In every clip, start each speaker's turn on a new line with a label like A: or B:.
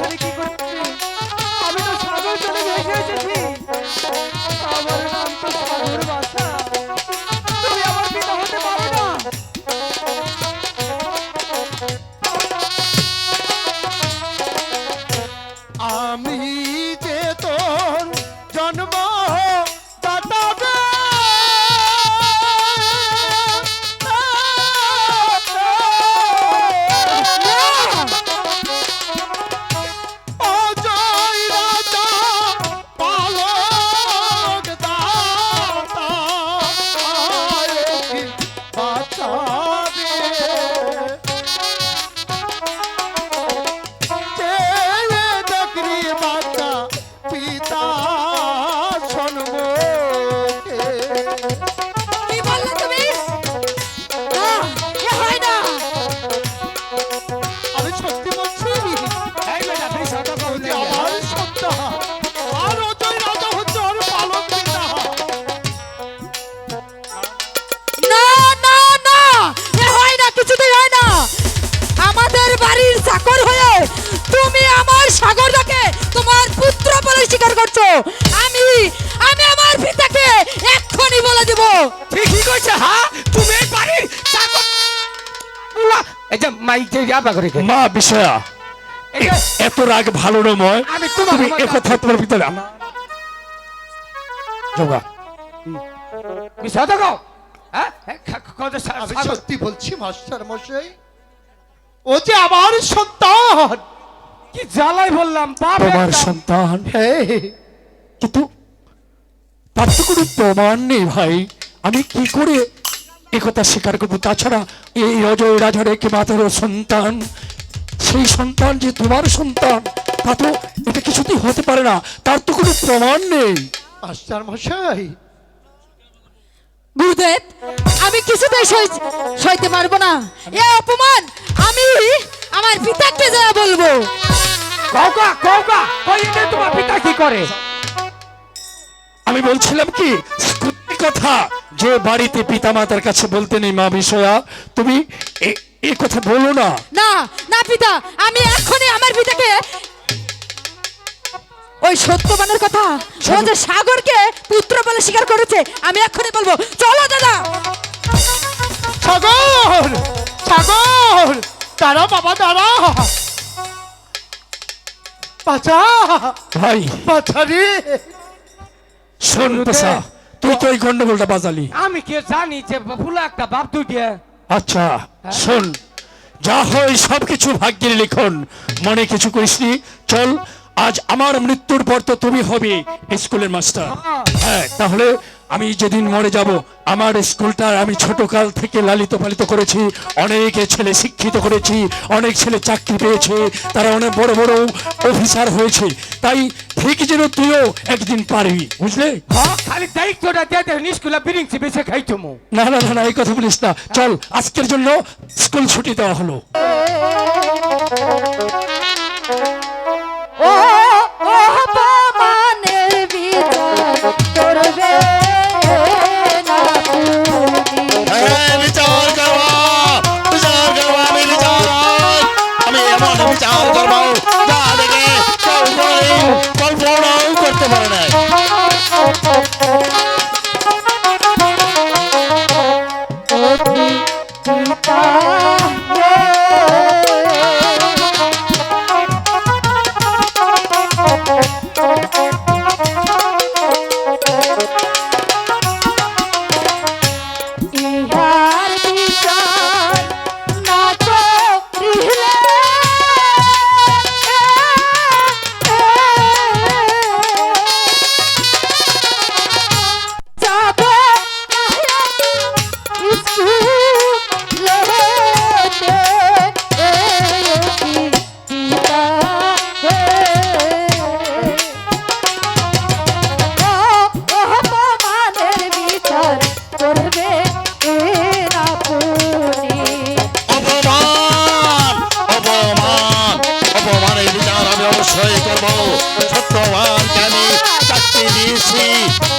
A: এখানে কি করছি? আমি তো সাগর চলে ভেসে এসেছি।
B: আমার নাম তো সাগর বাসা। তুমি আমার পিতা হতে পারো না। এই যে মাইক করে
C: মা বিষয়া এত রাগ ভালো নয়
B: আমি
C: তুমি একথা তোমার ভিতরে আনা যোগা
B: কও হ্যাঁ? হ্যাঁ,
D: সত্যি বলছি মাস্টার মশাই। ও যে আমার সন্তান।
B: কি জ্বালাই বললাম বাপ
C: তোমার সন্তান। কিন্তু তার তো কোনো প্রমাণ নেই ভাই। আমি কি করে একথা স্বীকার করব। তাছাড়া এই অজয় রাজার একে মাত্র সন্তান সেই সন্তান যে তোমার সন্তান তা তো এটা কিছুতেই হতে পারে না। তার তো কোনো প্রমাণ নেই।
D: মাস্টার মশাই।
A: গুরুদেব আমি কিছুতেই সই- সইতে পারব না। এ অপমান আমি আমার পিতাকে যা বলব।
B: কওকা কওকা কই তোমার পিতা কি করে?
C: আমি বলছিলাম কি সত্যি কথা। যে বাড়িতে পিতামাতার কাছে বলতে নেই মা বিষয়া তুমি এ- কথা বলো না।
A: না না পিতা আমি এক্ষুনি আমার পিতাকে ওই সত্যবানের কথা ও যে সাগরকে পুত্র বলে স্বীকার করেছে আমি এক্ষুনি বলব। চলো দাদা।
D: সাগর সাগর দাঁড়া বাবা দাঁড়া। বাঁচা
C: ভাই।
D: বাঁচা রে।
C: শোন তুই তো এই গন্ডগোলটা বাজালি।
B: আমি কি জানি যে ভুলা একটা বাপ তুই দিয়ে
C: আচ্ছা শোন যা হয় সব কিছু ভাগ্যের লিখন। মনে কিছু করিসনি চল আজ আমার মৃত্যুর পর তো তুমি হবে স্কুলের মাস্টার। হ্যাঁ তাহলে আমি যেদিন মরে যাব আমার স্কুলটা আমি ছোটকাল থেকে লালিত পালিত করেছি অনেক ছেলে শিক্ষিত করেছি অনেক ছেলে চাকরি পেয়েছে তারা অনেক বড় বড় অফিসার হয়েছে। তাই ঠিক যেন তুইও একদিন পারবি বুঝলে?
B: হ্যাঁ খালি দায়িত্বটা দিয়ে দেন স্কুলে বিরিংছি বেছে খাইতো মু।
C: না না না না এই কথা বলিস না। চল আজকের জন্য স্কুল ছুটি দেওয়া হলো।
A: ও ও অপমানের বিচার করবে না
E: হ্যাঁ, বিচার করব আমি বিচার আমি এমন বিচার করব।
A: ইহার অপমানের বিচার
E: আমি অবশ্যই করব। সত্যবানকে আমি চাকরি দিয়েছি।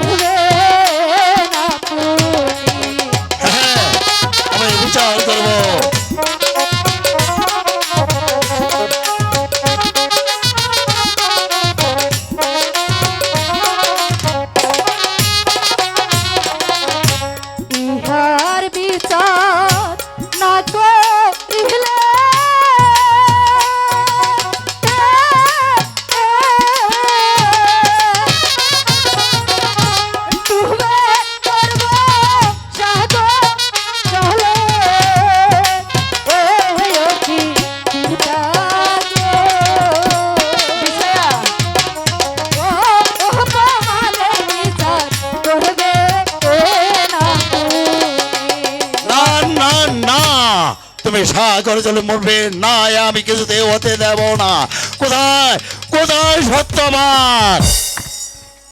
A: করবে না
E: করে চলে মরবে না আমি কিছুতে হতে দেব না। কোথায়? কোথায় সত্যবান